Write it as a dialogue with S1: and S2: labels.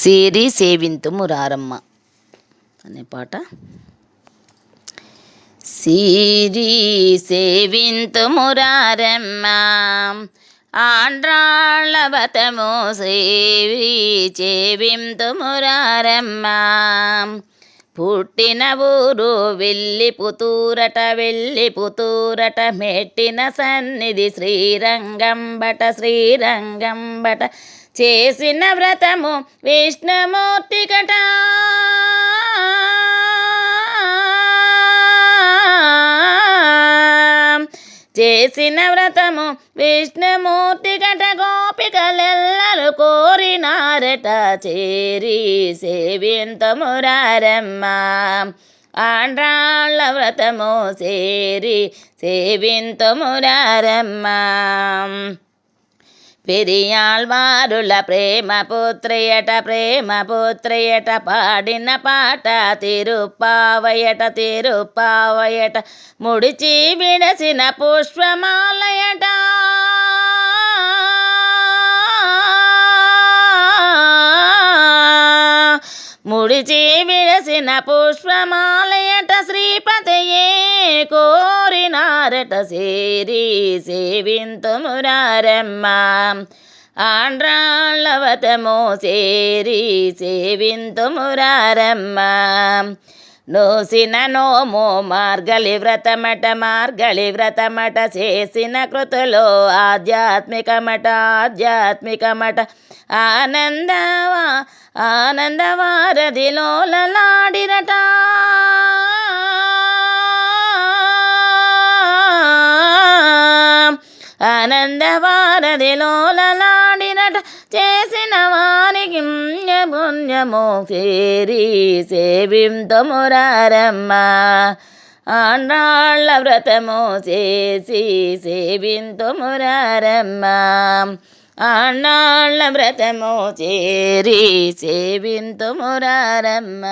S1: సిరి సేవింతు మురారమ్మ అనే పాట. సిరి సేవింతు మురారమ్మ ఆండ్రాళ్ళవతము సేవి చేవింతు మురారమ్మ పుట్టిన ఊరు వెళ్ళి పుతూరట వెళ్ళి పుతూరట మెట్టిన సన్నిధి శ్రీరంగంబట శ్రీరంగంబట. చేసిన వ్రతము విష్ణుమూర్తి కట. చేసిన వ్రతము విష్ణుమూర్తి కట. గోపికలెల్లరు కోరినారట చేరి సేవింతమురారమ్మ. ఆండ్రాళ్ళ వ్రతము చేరి సేవింతమురారమ్మ. పెరియాళ్వారుల ప్రేమ పుత్రయట ప్రేమ పుత్రయట పాడిన పాట తిరుపావయట తిరుపావయట ముడిచి విడసిన పుష్పమాలయట. ముడిచి విడసిన పుష్పమాలయట శ్రీపతయే కోరినారట సేరి సేవింతుమురారమ్మ. ఆండ్రాళ్ళవతమో సేరి సేవింతుమురారమ్మ. నోసిన నోము మార్గలి వ్రతమట మార్గలి వ్రతమట చేసిన కృతులు ఆధ్యాత్మికమట ఆధ్యాత్మికమట. ఆనందవా ఆనందవారధిలో లలాడిరట ఆనందవారధిలో లలాడిరట చేసిన వారికి పుణ్యము చేరి సేవింతమురారమ్మ ఆండాళ్ళ వ్రతము చేసి సేవింతుమురారమ్మ ఆండాళ్ళ వ్రతము చేరి సేవింతుమురారమ్మ